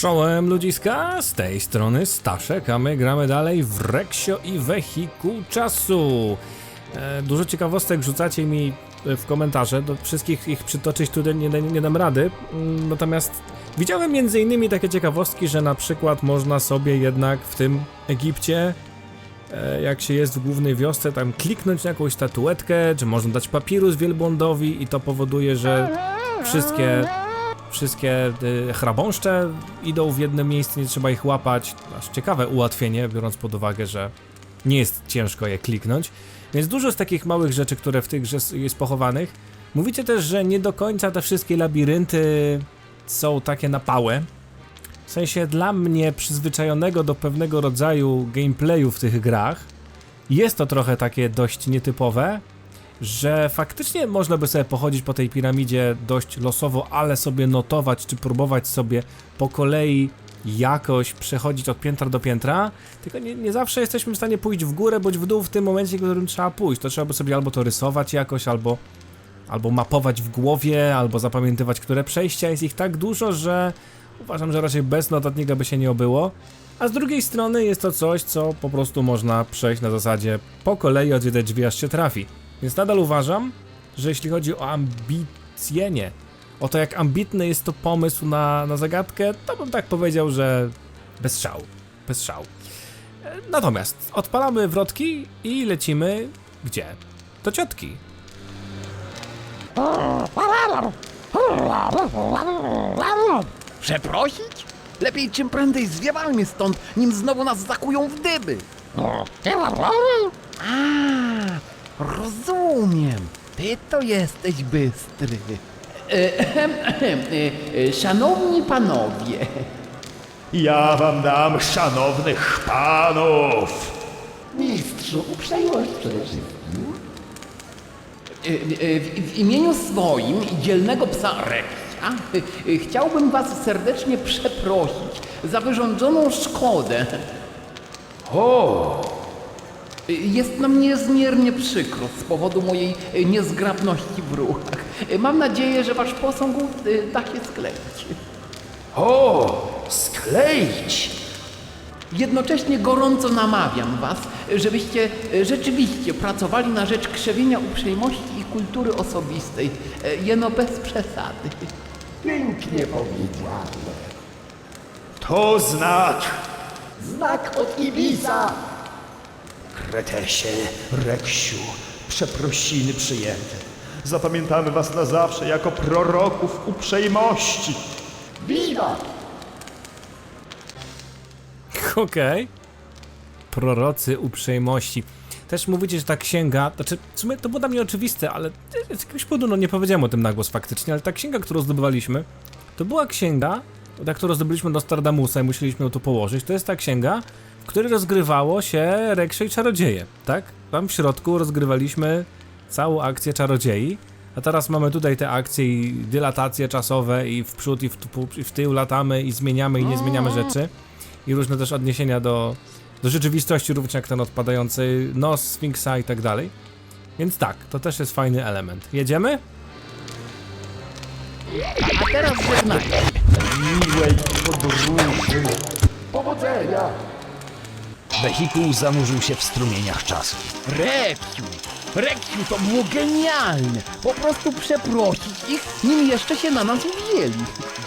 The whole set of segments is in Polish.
Czołem ludziska, z tej strony Staszek, a my gramy dalej w Reksio i Wehikuł Czasu. E, dużo ciekawostek rzucacie mi e, w komentarze, do wszystkich ich przytoczyć tutaj nie, nie, dam rady, Mm, natomiast widziałem między innymi takie ciekawostki, że na przykład można sobie jednak w tym Egipcie e, jak się jest w głównej wiosce, tam kliknąć na jakąś statuetkę, czy można dać papirus wielbłądowi i to powoduje, że wszystkie wszystkie y, chrabąszcze idą w jedno miejsce, nie trzeba ich łapać. Aż ciekawe ułatwienie, biorąc pod uwagę, że nie jest ciężko je kliknąć. Więc dużo z takich małych rzeczy, które w tych grze jest pochowanych. Mówicie też, że nie do końca te wszystkie labirynty są takie napałe. W sensie dla mnie przyzwyczajonego do pewnego rodzaju gameplayu w tych grach jest to trochę takie dość nietypowe, że faktycznie można by sobie pochodzić po tej piramidzie dość losowo, ale sobie notować, czy próbować sobie po kolei jakoś przechodzić od piętra do piętra, tylko nie, nie zawsze jesteśmy w stanie pójść w górę bądź w dół w tym momencie, w którym trzeba pójść. To trzeba by sobie albo to rysować jakoś, albo, albo mapować w głowie, albo zapamiętywać, które przejścia. Jest ich tak dużo, że uważam, że raczej bez notatnika by się nie obyło. A z drugiej strony jest to coś, co po prostu można przejść na zasadzie po kolei odwiedzać drzwi, aż się trafi. Więc nadal uważam, że jeśli chodzi o ambicje, nie, o to jak ambitny jest to pomysł na, na zagadkę, to bym tak powiedział, że bez szału, bez szału. Natomiast odpalamy wrotki i lecimy gdzie? Do ciotki. Przeprosić? Lepiej czym prędzej zwiewajmy stąd, nim znowu nas zakują w dyby. A, rozumiem. Ty to jesteś bystry. Ehem, ehem, e, e, Szanowni panowie, Ja wam dam szanownych panów! Mistrzu, uprzejmość przede wszystkim. e, e, w, w imieniu swoim i dzielnego psa Reksia e, e, chciałbym was serdecznie przeprosić za wyrządzoną szkodę. O! Jest nam niezmiernie przykro z powodu mojej niezgrabności w ruchach. Mam nadzieję, że wasz posąg e, da się skleić. O, skleić! Jednocześnie gorąco namawiam was, żebyście e, rzeczywiście pracowali na rzecz krzewienia uprzejmości i kultury osobistej, e, jeno bez przesady. Pięknie powiedziane. To znak! Znak od Ibisa. Kretesie, Reksiu, przeprosiny przyjęte. Zapamiętamy was na zawsze jako proroków uprzejmości. Wiwa. Okej. Prorocy uprzejmości. Też mówicie, że ta księga, znaczy w sumie to było dla mnie oczywiste, ale z jakiegoś powodu no nie powiedziałem o tym na głos faktycznie, ale ta księga, którą zdobywaliśmy, to była księga, na którą zdobyliśmy Nostradamusa i musieliśmy ją tu położyć. To jest ta księga, w której rozgrywało się Reksio i Czarodzieje, tak? Tam w środku rozgrywaliśmy całą akcję Czarodziei, a teraz mamy tutaj te akcje i dylatacje czasowe i w przód i w, i w tył latamy i zmieniamy i nie zmieniamy rzeczy i różne też odniesienia do, do rzeczywistości, również jak ten odpadający nos Sfinksa i tak dalej. Więc tak, to też jest fajny element. Jedziemy? A teraz żegnajcie. Miłej podróży. Powodzenia. Wehikuł zanurzył się w strumieniach czasu. Reksiu! Reksiu, to było genialne! Po prostu przeprosić ich, nim jeszcze się na nas uwzięli.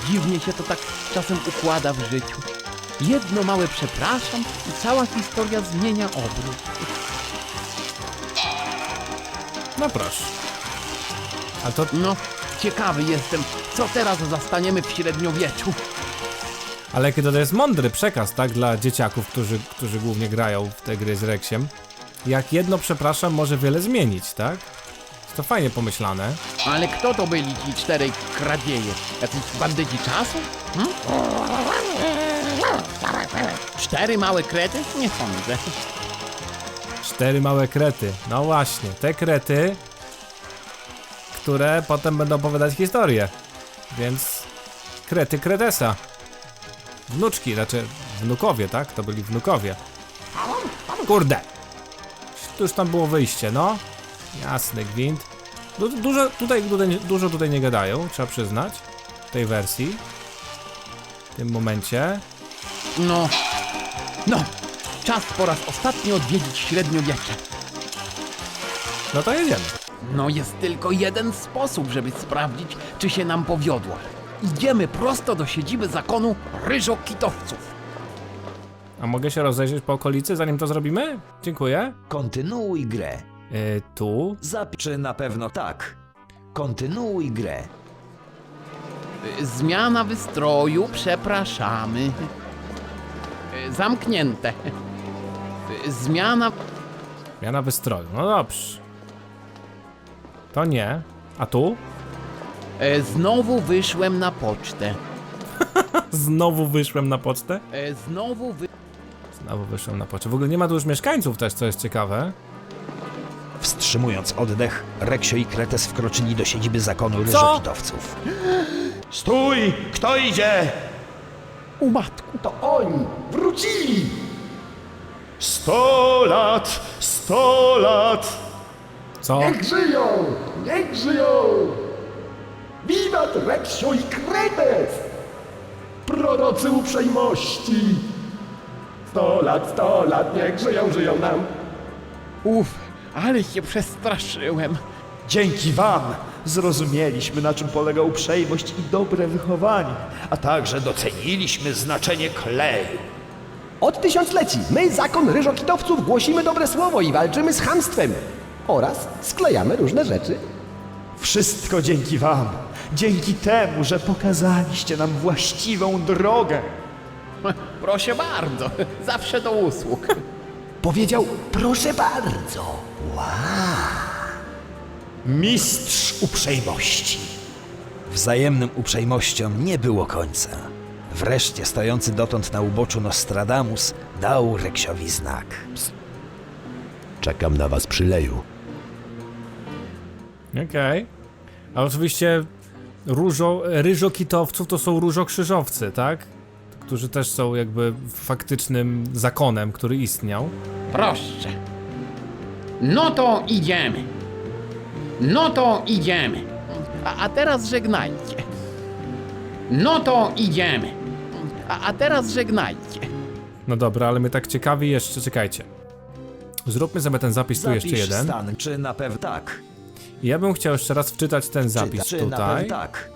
Dziwnie się to tak czasem układa w życiu. Jedno małe przepraszam i cała historia zmienia obrót. No proszę. A to No, ciekawy jestem, co teraz zastaniemy w średniowieczu. Ale jaki to jest mądry przekaz, tak, dla dzieciaków, którzy, którzy głównie grają w te gry z Rexiem. Jak jedno przepraszam może wiele zmienić, tak? Jest to fajnie pomyślane. Ale kto to byli ci czterej kradzieje? Jacyś bandyci czasu? Hm? Cztery małe krety? Nie sądzę. Cztery małe krety. No właśnie, te krety, które potem będą opowiadać historię. Więc krety Kretesa. Wnuczki, znaczy wnukowie, tak? To byli wnukowie. Kurde. Tu już tam było wyjście, no. Jasny gwint. Du dużo tutaj, tutaj, dużo tutaj nie gadają, trzeba przyznać. W tej wersji. w tym momencie. No, no, czas po raz ostatni odwiedzić średniowiecze. No to jedziemy. No jest tylko jeden sposób, żeby sprawdzić, czy się nam powiodło. Idziemy prosto do siedziby zakonu ryżokitowców. A mogę się rozejrzeć po okolicy, zanim to zrobimy? Dziękuję. Kontynuuj grę. Yy, tu. Zapi- czy na pewno tak? Kontynuuj grę. Y, Zmiana wystroju, przepraszamy. Y, Zamknięte. Zmiana. Zmiana wystroju. No dobrze. To nie. A tu? Y, Znowu wyszłem na pocztę. Znowu wyszłem na pocztę. Y, Znowu wy... Znowu wyszłem na pocztę. W ogóle nie ma tu już mieszkańców też, co jest ciekawe. Wstrzymując oddech, Reksio i Kretes wkroczyli do siedziby zakonu ryżokitowców. Stój! Kto idzie? U matku. To oni wrócili! Sto lat! Sto lat! Co? Niech żyją! Niech żyją! Prorocy uprzejmości! Sto lat, sto lat, niech żyją, żyją nam! Uf, ale się przestraszyłem. Dzięki wam zrozumieliśmy, na czym polega uprzejmość i dobre wychowanie, a także doceniliśmy znaczenie kleju. Od tysiącleci my, zakon ryżokitowców, głosimy dobre słowo i walczymy z chamstwem. Oraz sklejamy różne rzeczy. Wszystko dzięki wam. Dzięki temu, że pokazaliście nam właściwą drogę. Proszę bardzo, zawsze do usług. Powiedział, proszę bardzo. Mistrz uprzejmości. Wzajemnym uprzejmościom nie było końca. Wreszcie stojący dotąd na uboczu Nostradamus dał Reksiowi znak. Czekam na was przy leju. Okej. A oczywiście różo, ryżokitowców to są różokrzyżowcy, tak? Którzy też są jakby faktycznym zakonem, który istniał. Proszę. No to idziemy. No to idziemy. A, a teraz żegnajcie. No to idziemy. A, a teraz żegnajcie. No dobra, ale my tak ciekawi jeszcze, czekajcie. Zróbmy sobie ten zapis tu jeszcze Zapisz jeden. Stan, czy na pewno tak? Ja bym chciał jeszcze raz wczytać ten Czy, zapis czy na tutaj. tak?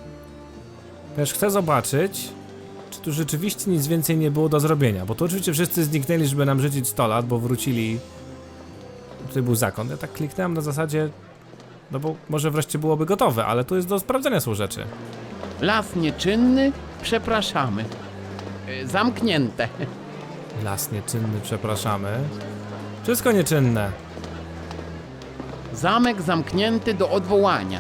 Też chcę zobaczyć, czy tu rzeczywiście nic więcej nie było do zrobienia, bo tu oczywiście wszyscy zniknęli, żeby nam życzyć 100 lat, bo wrócili. Tutaj był zakon. Ja tak kliknąłem na zasadzie, no bo może wreszcie byłoby gotowe, ale tu jest do sprawdzenia są rzeczy. Las nieczynny, przepraszamy. Y, Zamknięte. Las nieczynny, przepraszamy. Wszystko nieczynne. Zamek zamknięty do odwołania.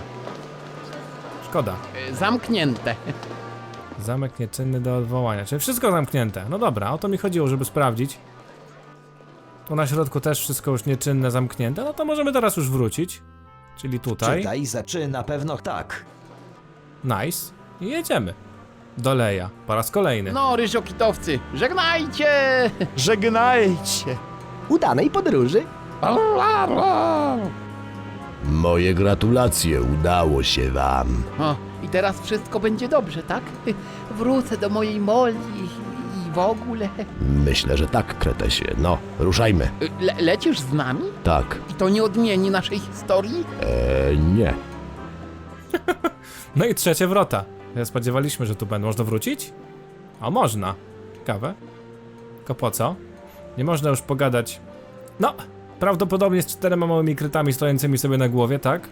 Szkoda. Y, Zamknięte. Zamek nieczynny do odwołania. Czyli wszystko zamknięte. No dobra, o to mi chodziło, żeby sprawdzić. Tu na środku też wszystko już nieczynne, zamknięte. No to możemy teraz już wrócić. Czyli tutaj. Czytaj, za, czy na pewno tak? Nice. I jedziemy. Do Leja. Po raz kolejny. No, ryżokitowcy, żegnajcie! Żegnajcie. Udanej podróży. Moje gratulacje, udało się wam. O, i teraz wszystko będzie dobrze, tak? Wrócę do mojej moli i, i w ogóle. Myślę, że tak, Kretesie. No, ruszajmy. Le lecisz z nami? Tak. I to nie odmieni naszej historii? Eee, nie. No i trzecie wrota. Ja spodziewaliśmy, że tu będą. Można wrócić? A można. Ciekawe. Tylko po co? Nie można już pogadać. No, prawdopodobnie z czterema małymi krytami stojącymi sobie na głowie, tak?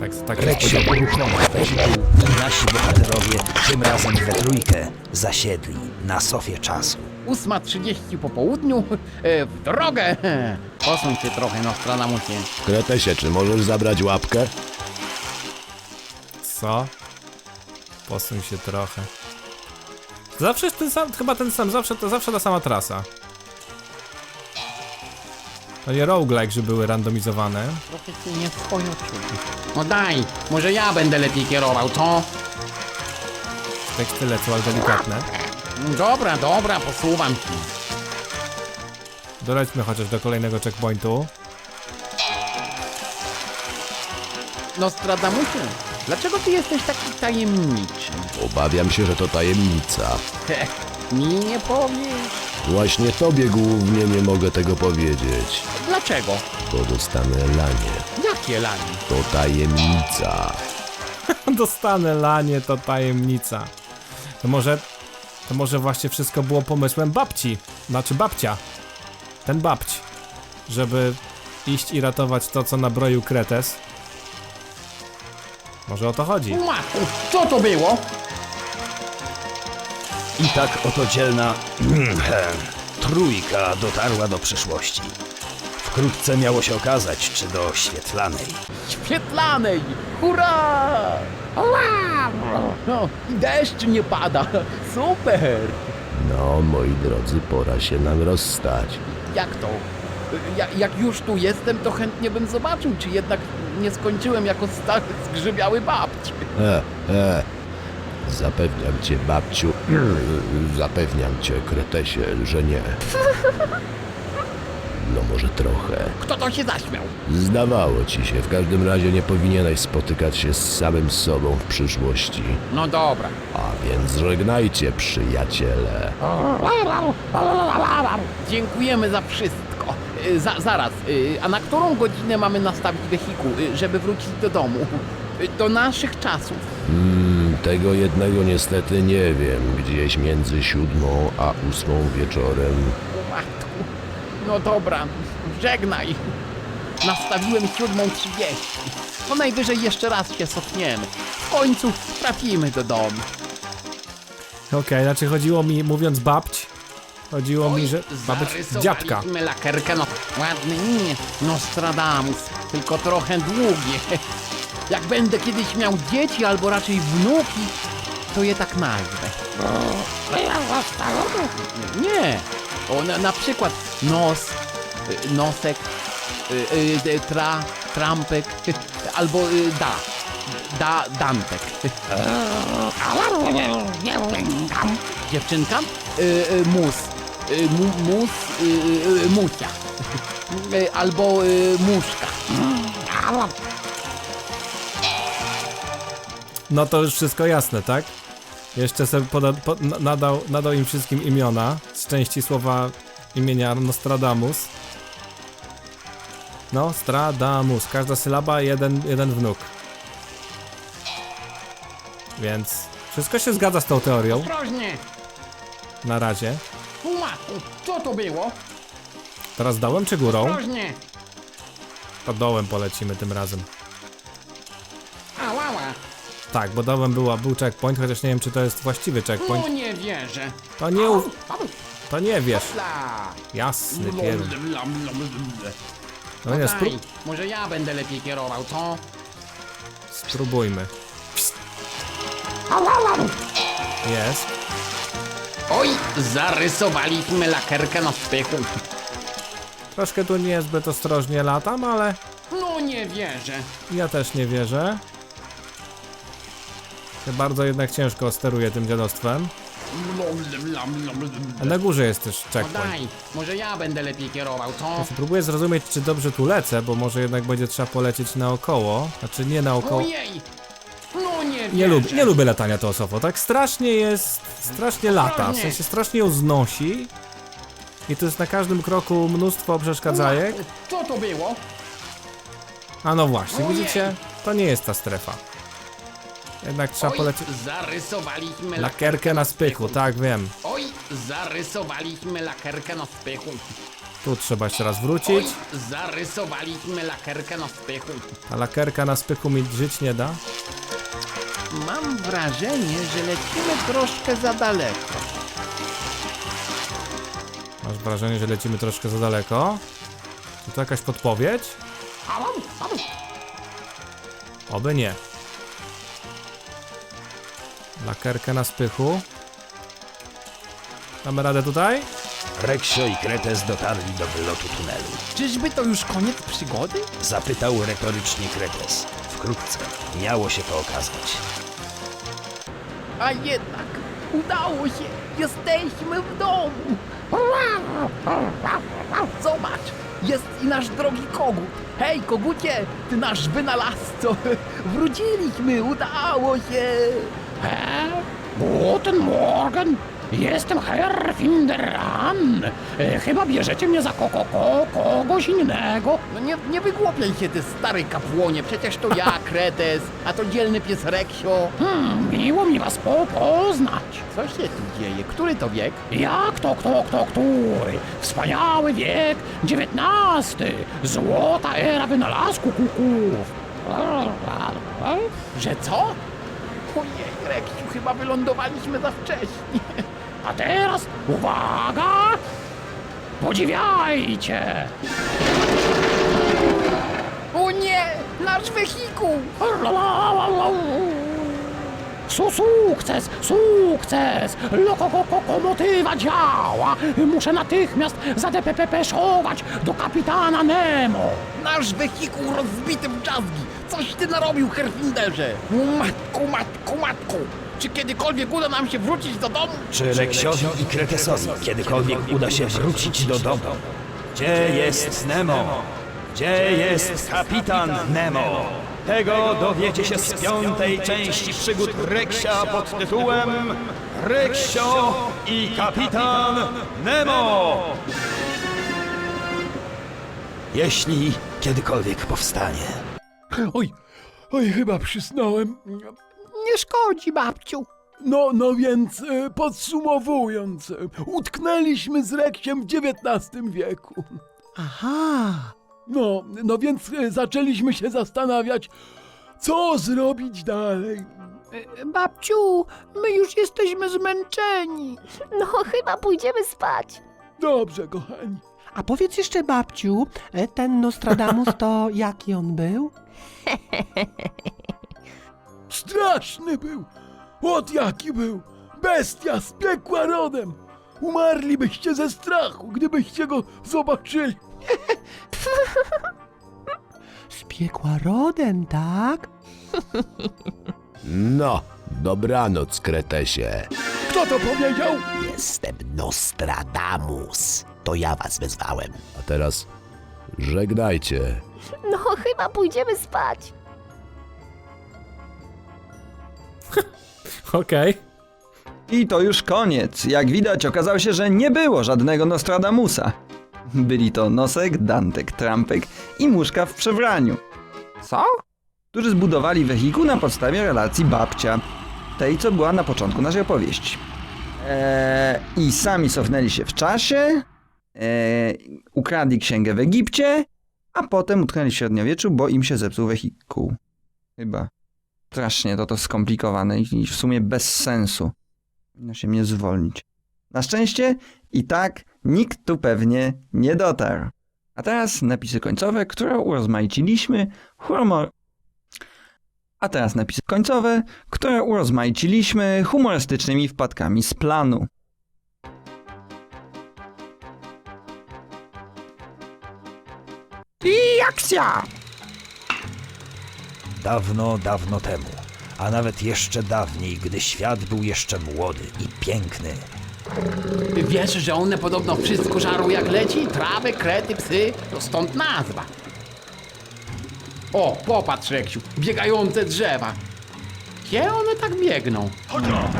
Tak, tak się Reksio uruchomił wehikuł i nasi bohaterowie tym razem we trójkę zasiedli na sofie czasu. 8.30 po południu, e, w drogę! Posuń się trochę, Nostradamusie. Kretesie, czy możesz zabrać łapkę? Co? Posuń się trochę. Zawsze jest ten sam, chyba ten sam, zawsze, to zawsze ta sama trasa. To nie roguelike, że były randomizowane. Trochę się nie swoją. No daj, może ja będę lepiej kierował, co? Teksty lecą, ale delikatne. Dobra, dobra, posuwam ci. Dolećmy chociaż do kolejnego checkpointu. Nostradamusie, dlaczego ty jesteś taki tajemniczy? Obawiam się, że to tajemnica. Heh, mi nie powiesz. Właśnie tobie głównie nie mogę tego powiedzieć, Dlaczego? bo dostanę lanie. Jakie lani? To tajemnica. Dostanę lanie, to tajemnica. To może, to może właśnie wszystko było pomysłem babci, znaczy babcia. Ten babć, żeby iść i ratować to, co nabroił Kretes. Może o to chodzi. Co to było? I tak oto dzielna trójka dotarła do przyszłości. Wkrótce miało się okazać, czy do świetlanej. Świetlanej! Hurra! No, i deszcz nie pada. Super! No, moi drodzy, pora się nam rozstać. Jak to? Ja, jak już tu jestem, to chętnie bym zobaczył, czy jednak nie skończyłem jako stary zgrzybiały babci. E, e. Zapewniam cię, babciu, zapewniam cię, Kretesie, że nie. No może trochę. Kto to się zaśmiał? Zdawało ci się, w każdym razie nie powinieneś spotykać się z samym sobą w przyszłości. No dobra. A więc żegnajcie, przyjaciele. Dziękujemy za wszystko. Y, Za, zaraz, y, a na którą godzinę mamy nastawić wehikuł, y, żeby wrócić do domu? Y, Do naszych czasów. Tego jednego niestety nie wiem. Gdzieś między siódmą a ósmą wieczorem. Matku. No dobra, żegnaj. Nastawiłem siódmą trzydzieści. To najwyżej jeszcze raz się cofniemy. W końcu trafimy do domu. Okej, znaczy chodziło mi, mówiąc babć, chodziło mi, że ma być dziadka. Zarysowaliśmy lakerkę, no ładny, nie, Nostradamus, tylko trochę długie. Jak będę kiedyś miał dzieci, albo raczej wnuki, to je tak nazwę. Nie, o, na, na przykład nos, y, nosek, y, y, tra, trampek, albo y, da, da, dantek. Dziewczynka? Y, y, mus. Y, mu, mus, y, y, musia. Y, albo y, muszka. No to już wszystko jasne, tak? Jeszcze sobie poda, po, na- nadał, nadał im wszystkim imiona z części słowa imienia Nostradamus. Nostradamus. Każda sylaba, jeden, jeden wnuk. Więc wszystko się zgadza z tą teorią Ostrożnie! na razie. U matku, co to było? Teraz dołem czy górą? Ostrożnie! To dołem polecimy tym razem. Tak, bo dołem była, był checkpoint, chociaż nie wiem czy to jest właściwy checkpoint. No nie wierzę. To nie, u, to nie wiesz. Jasny pierdol. No nie, spró Daj, może ja będę lepiej kierował, co? spróbujmy. Jest. Oj, zarysowaliśmy lakerkę na spychu. Troszkę tu niezbyt ostrożnie latam, ale No nie wierzę. ja też nie wierzę. Się bardzo jednak ciężko steruję tym dziadostwem. A na górze jest też No checkpoint. daj, może ja będę lepiej kierował, co? Próbuję zrozumieć, czy dobrze tu lecę, bo może jednak będzie trzeba polecieć naokoło. Znaczy nie naokoło. Ojej! No nie. Nie lubię, nie lubię latania to osofo. Tak strasznie jest, strasznie lata, w sensie strasznie ją znosi. I tu jest na każdym kroku mnóstwo przeszkadzajek. Co to było? A no właśnie, Ojej. widzicie? To nie jest ta strefa. Jednak trzeba Oj, polecieć. zarysowaliśmy Lakierkę na spychu, tak wiem. Oj, zarysowaliśmy lakerkę na spychu. Tu trzeba jeszcze raz Oj, wrócić. zarysowaliśmy lakerkę na spychu. Ta lakierka na spychu mi żyć nie da. Mam wrażenie, że lecimy troszkę za daleko. Masz wrażenie, że lecimy troszkę za daleko? Czy to jakaś podpowiedź? Oby nie. Lakierkę na spychu. Damy radę tutaj? Reksio i Kretes dotarli do wylotu tunelu. Czyżby to już koniec przygody? Zapytał retorycznie Kretes. Wkrótce miało się to okazać. A jednak udało się! Jesteśmy w domu! Zobacz! Jest i nasz drogi kogut! Hej, kogucie, ty nasz wynalazco! Wróciliśmy, udało się! Hä? Guten Morgen! Jestem Herr Finderan. E, Chyba bierzecie mnie za ko, ko, ko, kogoś innego. No nie, nie wygłupiaj się, ty stary kapłonie, przecież to ja, Kretes, a to dzielny pies Reksio. Hmm, miło mi was po, poznać. Co się tu dzieje? Który to wiek? Jak to, kto, kto, który? Wspaniały wiek XIX. Złota era wynalazku kuków. Że co? Ojej, Reksiu, chyba wylądowaliśmy za wcześnie. A teraz uwaga! Podziwiajcie! O nie, nasz wehikuł! Su sukces, sukces! Lokomotywa działa! Muszę natychmiast zadepepeszować do kapitana Nemo! Nasz wehikuł rozbity w drzazgi! Coś ty narobił, Herfinderze! Matku, matku, matku! Czy kiedykolwiek uda nam się wrócić do domu? Czy Reksiowi i Kretesowi kiedykolwiek uda się wrócić do domu? Gdzie jest Nemo? Gdzie jest kapitan Nemo? Tego dowiecie się z piątej części przygód Reksia pod tytułem Reksio i kapitan Nemo! Jeśli kiedykolwiek powstanie. Oj, oj, chyba przysnąłem. Nie szkodzi, babciu. No, no więc e, podsumowując, e, utknęliśmy z Reksiem w XIX wieku. Aha. No, no więc e, zaczęliśmy się zastanawiać, co zrobić dalej. Babciu, my już jesteśmy zmęczeni. No, chyba pójdziemy spać. Dobrze, kochani. A powiedz jeszcze, babciu, e, ten Nostradamus to jaki on był? Straszny był. Ot jaki był. Bestia z piekła rodem. Umarlibyście ze strachu, gdybyście go zobaczyli. Z piekła rodem, tak? No, dobranoc, Kretesie. Kto to powiedział? Jestem Nostradamus. To ja was wezwałem. A teraz żegnajcie. No, chyba pójdziemy spać. Okej. I to już koniec. Jak widać, okazało się, że nie było żadnego Nostradamusa. Byli to Nosek, Dantek, Trampek i Muszka w przebraniu. Co? Którzy zbudowali wehikuł na podstawie relacji babcia. Tej, co była na początku naszej opowieści. Eee, I sami cofnęli się w czasie, ukradli księgę w Egipcie, a potem utknęli w średniowieczu, bo im się zepsuł wehikuł. Chyba. Strasznie to to skomplikowane i w sumie bez sensu. Powinno się mnie zwolnić. Na szczęście i tak nikt tu pewnie nie dotarł. A teraz napisy końcowe, które urozmaiciliśmy humor... A teraz napisy końcowe, które urozmaiciliśmy humorystycznymi wpadkami z planu. I akcja! Dawno, dawno temu, a nawet jeszcze dawniej, gdy świat był jeszcze młody i piękny, Wiesz, że one podobno wszystko żarą jak leci? Trawy, krety, psy, to stąd nazwa. O, popatrz, Reksiu, biegające drzewa. Gdzie one tak biegną? No.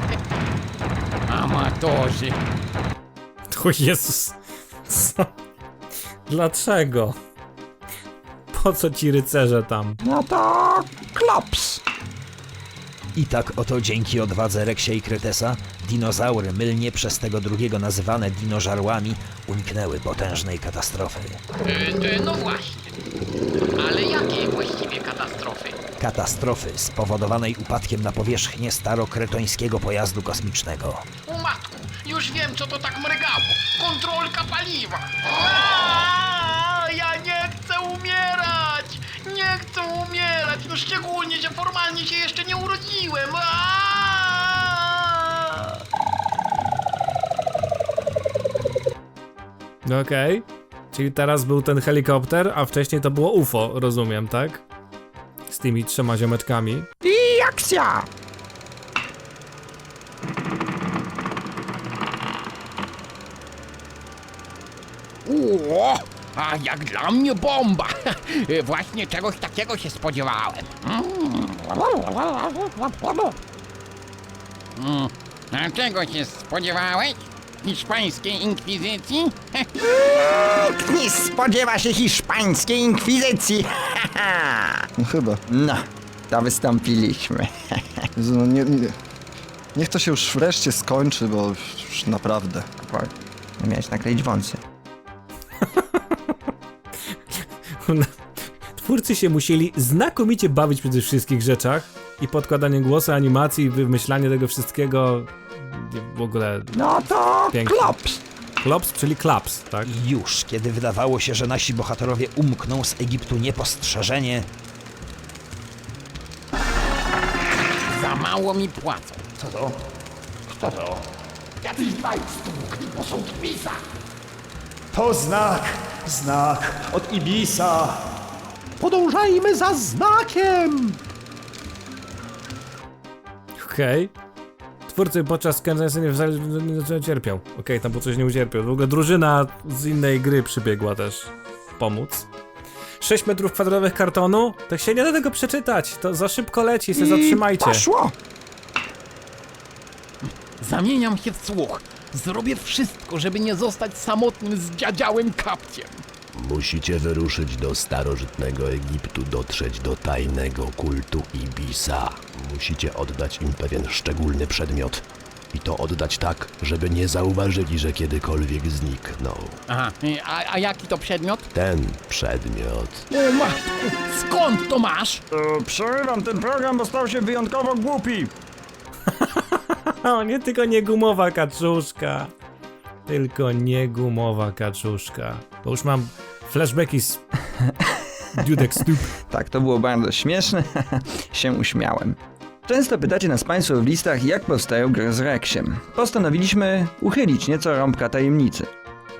Amatorzy. O Jezus. Co? Dlaczego? Po co ci rycerze tam? No to klops. I tak oto dzięki odwadze Reksia i Kretesa, dinozaury, mylnie przez tego drugiego nazywane dinożarłami, uniknęły potężnej katastrofy. No właśnie. Ale jakiej właściwie katastrofy? Katastrofy spowodowanej upadkiem na powierzchnię starokretońskiego pojazdu kosmicznego. O matku, już wiem co to tak mrygało. Kontrolka paliwa. Aaaa, ja nie chcę umierać! Nie chcę umierać! No szczególnie, że formalnie się jeszcze nie urodziłem. Aaaa! Okej. Czyli teraz był ten helikopter, a wcześniej to było UFO, rozumiem, tak? Z tymi trzema ziomeczkami. I akcja! O, a jak dla mnie bomba. Właśnie czegoś takiego się spodziewałem. Mm. A czego się spodziewałeś? Hiszpańskiej inkwizycji? Nie spodziewa się hiszpańskiej inkwizycji. No chyba. No, to wystąpiliśmy. Jezu, no nie, nie. Niech to się już wreszcie skończy, bo już naprawdę. Nie miałeś nakleić wąsy. Twórcy się musieli znakomicie bawić przy tych wszystkich rzeczach i podkładanie głosu, animacji, wymyślanie tego wszystkiego w ogóle No to Pięknie. klops. Klops, czyli klaps, tak? Już kiedy wydawało się, że nasi bohaterowie umkną z Egiptu niepostrzeżenie, Za mało mi płacą. Co to? Kto to? Jacyś dwaj stłukli posąg Ibisa. To znak, znak od Ibisa. Podążajmy za znakiem! Okej. Twórcy podczas skręcania sceny w zale nie cierpiał. Okej, tam po coś nie ucierpiał. W ogóle drużyna z innej gry przybiegła też pomóc. 6 metrów kwadratowych kartonu? To się nie da tego przeczytać. To za szybko leci, się zatrzymajcie. poszło. Zamieniam się w słuch. Zrobię wszystko, żeby nie zostać samotnym z dziadziałym kapciem. Musicie wyruszyć do starożytnego Egiptu, dotrzeć do tajnego kultu Ibisa. Musicie oddać im pewien szczególny przedmiot. I to oddać tak, żeby nie zauważyli, że kiedykolwiek zniknął. Aha, a, a jaki to przedmiot? Ten przedmiot. O matku, skąd to masz? Przerywam ten program, bo stał się wyjątkowo głupi. O, nie tylko nie gumowa kaczuszka. Tylko nie gumowa kaczuszka. Bo już mam flashbacki z Dudek Stup. Tak, to było bardzo śmieszne. się uśmiałem. Często pytacie nas Państwo w listach, jak powstają gry z Rexiem. Postanowiliśmy uchylić nieco rąbka tajemnicy.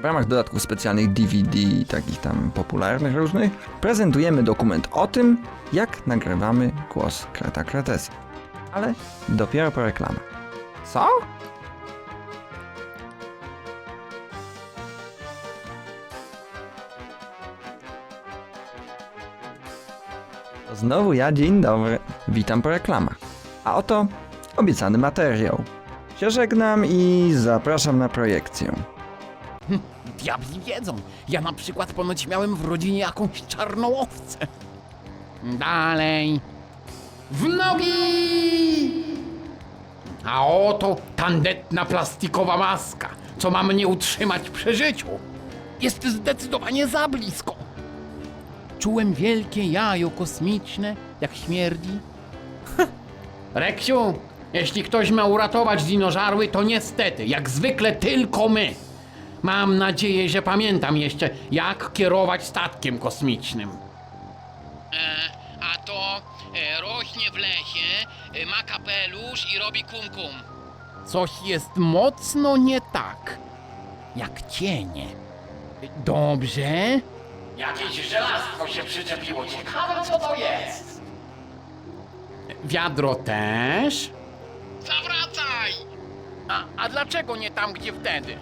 W ramach dodatków specjalnych DVD i takich tam popularnych różnych, prezentujemy dokument o tym, jak nagrywamy głos Kreta Kretesa. Ale dopiero po reklamach. Co? Znowu ja, dzień dobry. Witam po reklamach. A oto obiecany materiał. Się żegnam i zapraszam na projekcję. Diabli wiedzą. Ja na przykład ponoć miałem w rodzinie jakąś czarną owcę. Dalej. W nogi! A oto tandetna plastikowa maska, co ma mnie utrzymać przy życiu. Jest zdecydowanie za blisko. Czułem wielkie jajo kosmiczne, jak śmierdzi. Reksiu, jeśli ktoś ma uratować dinożarły, to niestety, jak zwykle tylko my. Mam nadzieję, że pamiętam jeszcze, jak kierować statkiem kosmicznym. a to rośnie w lesie, ma kapelusz i robi kum-kum. Coś jest mocno nie tak. Jak cienie. Dobrze. Jakieś żelastwo się przyczepiło. Ciekawe, co to jest. Wiadro też. Zawracaj! A, a dlaczego nie tam, gdzie wtedy?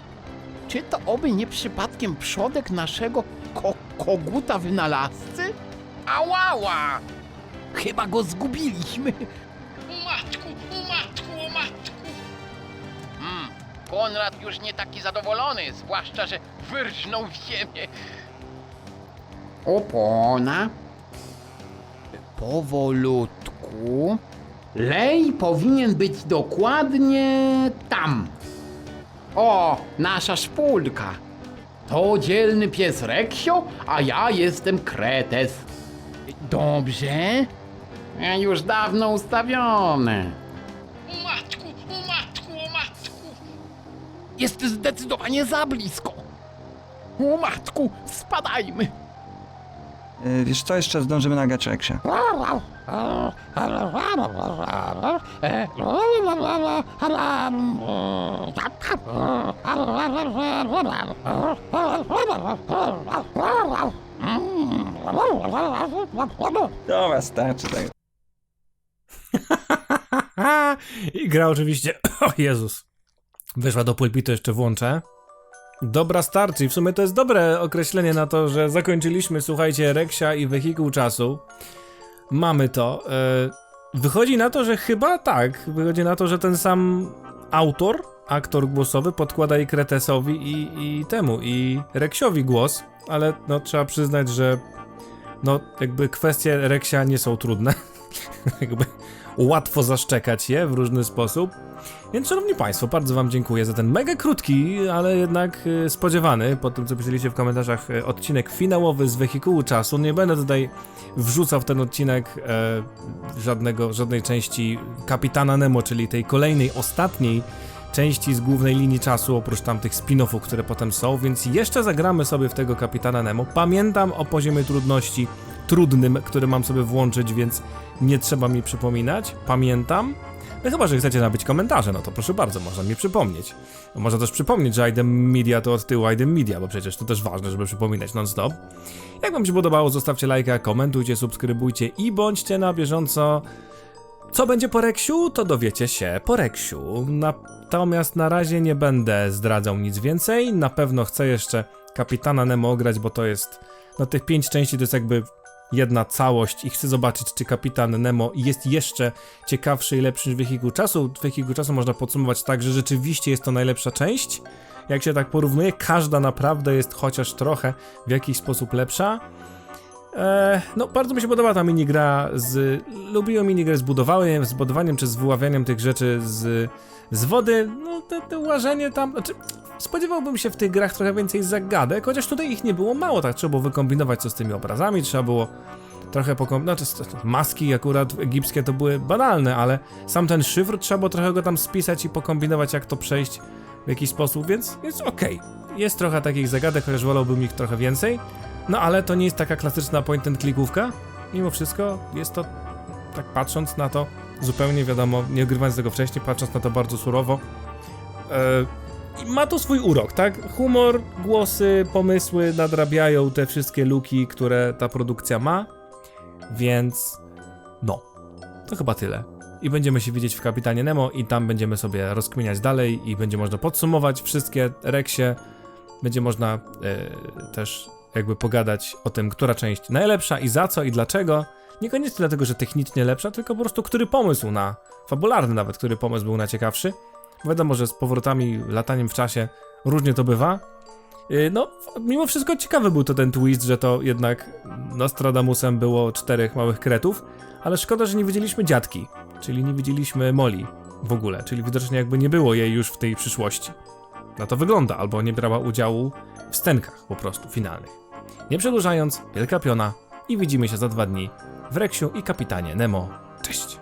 Czy to oby nie przypadkiem przodek naszego ko koguta wynalazcy? Ałała! Chyba go zgubiliśmy. U matku, u matku, u matku! Hmm, Konrad już nie taki zadowolony, zwłaszcza, że wyrżnął w ziemię. Opona. Powolutku. Lej powinien być dokładnie tam. O, nasza szpulka. To dzielny pies Reksio, a ja jestem Kretes. Dobrze? E, Już dawno ustawione. U matku, u matku, u matku. Jest zdecydowanie za blisko. U matku, spadajmy. Yy, wiesz co, jeszcze zdążymy nagrać Rexia. Dobra, starczy tego. I gra oczywiście. O Jezus. Weszła do pulpitu, jeszcze włączę. Dobra starczy. I w sumie to jest dobre określenie na to, że zakończyliśmy, słuchajcie, Reksia i Wehikuł Czasu. Mamy to. E, wychodzi na to, że chyba tak. Wychodzi na to, że ten sam autor, aktor głosowy podkłada i Kretesowi i, i temu, i Reksiowi głos, ale no trzeba przyznać, że no jakby kwestie Reksia nie są trudne. jakby łatwo zaszczekać je w różny sposób. Więc szanowni państwo, bardzo wam dziękuję za ten mega krótki, ale jednak e, spodziewany, po tym co pisaliście w komentarzach, e, odcinek finałowy z Wehikułu Czasu. Nie będę tutaj wrzucał w ten odcinek e, żadnego, żadnej części Kapitana Nemo, czyli tej kolejnej, ostatniej części z głównej linii czasu, oprócz tamtych spin-offów, które potem są, więc jeszcze zagramy sobie w tego Kapitana Nemo. Pamiętam o poziomie trudności trudnym, który mam sobie włączyć, więc nie trzeba mi przypominać. Pamiętam. No chyba, że chcecie nabyć komentarze, no to proszę bardzo, można mi przypomnieć. Można też przypomnieć, że Idem Media to od tyłu Idem Media, bo przecież to też ważne, żeby przypominać non-stop. Jak wam się podobało, zostawcie lajka, komentujcie, subskrybujcie i bądźcie na bieżąco. Co będzie po Reksiu, to dowiecie się po Reksiu. Natomiast na razie nie będę zdradzał nic więcej. Na pewno chcę jeszcze Kapitana Nemo ograć, bo to jest... No tych pięć części to jest jakby jedna całość i chcę zobaczyć, czy Kapitan Nemo jest jeszcze ciekawszy i lepszy niż Wehikuł Czasu. Wehikuł Czasu można podsumować tak, że rzeczywiście jest to najlepsza część. Jak się tak porównuje, każda naprawdę jest chociaż trochę w jakiś sposób lepsza. Eee, no, bardzo mi się podoba ta minigra z... Lubiłem minigrę z budowaniem, z budowaniem czy z wyławianiem tych rzeczy z, z wody. No, te, te łażenie tam... Znaczy, spodziewałbym się w tych grach trochę więcej zagadek, chociaż tutaj ich nie było mało, tak trzeba było wykombinować co z tymi obrazami, trzeba było trochę pokombinować, znaczy maski akurat egipskie to były banalne, ale sam ten szyfr trzeba było trochę go tam spisać i pokombinować jak to przejść w jakiś sposób, więc jest okej. Jest trochę takich zagadek, chociaż wolałbym ich trochę więcej, no ale to nie jest taka klasyczna point and clickówka, mimo wszystko jest to, tak patrząc na to, zupełnie wiadomo, nie ogrywając tego wcześniej, patrząc na to bardzo surowo, e, i ma to swój urok, tak? Humor, głosy, pomysły nadrabiają te wszystkie luki, które ta produkcja ma. Więc no, to chyba tyle. I będziemy się widzieć w Kapitanie Nemo i tam będziemy sobie rozkminiać dalej i będzie można podsumować wszystkie reksie. Będzie można e, też jakby pogadać o tym, która część najlepsza i za co i dlaczego. Niekoniecznie dlatego, że technicznie lepsza, tylko po prostu który pomysł na, fabularny nawet, który pomysł był najciekawszy. Wiadomo, że z powrotami, lataniem w czasie różnie to bywa. Yy, No, mimo wszystko ciekawy był to ten twist, że to jednak Nostradamusem było czterech małych kretów, ale szkoda, że nie widzieliśmy dziadki, czyli nie widzieliśmy Molly w ogóle, czyli widocznie jakby nie było jej już w tej przyszłości. Na to wygląda, albo nie brała udziału w scenkach po prostu finalnych. Nie przedłużając, wielka piona i widzimy się za dwa dni w Reksiu i Kapitanie Nemo. Cześć!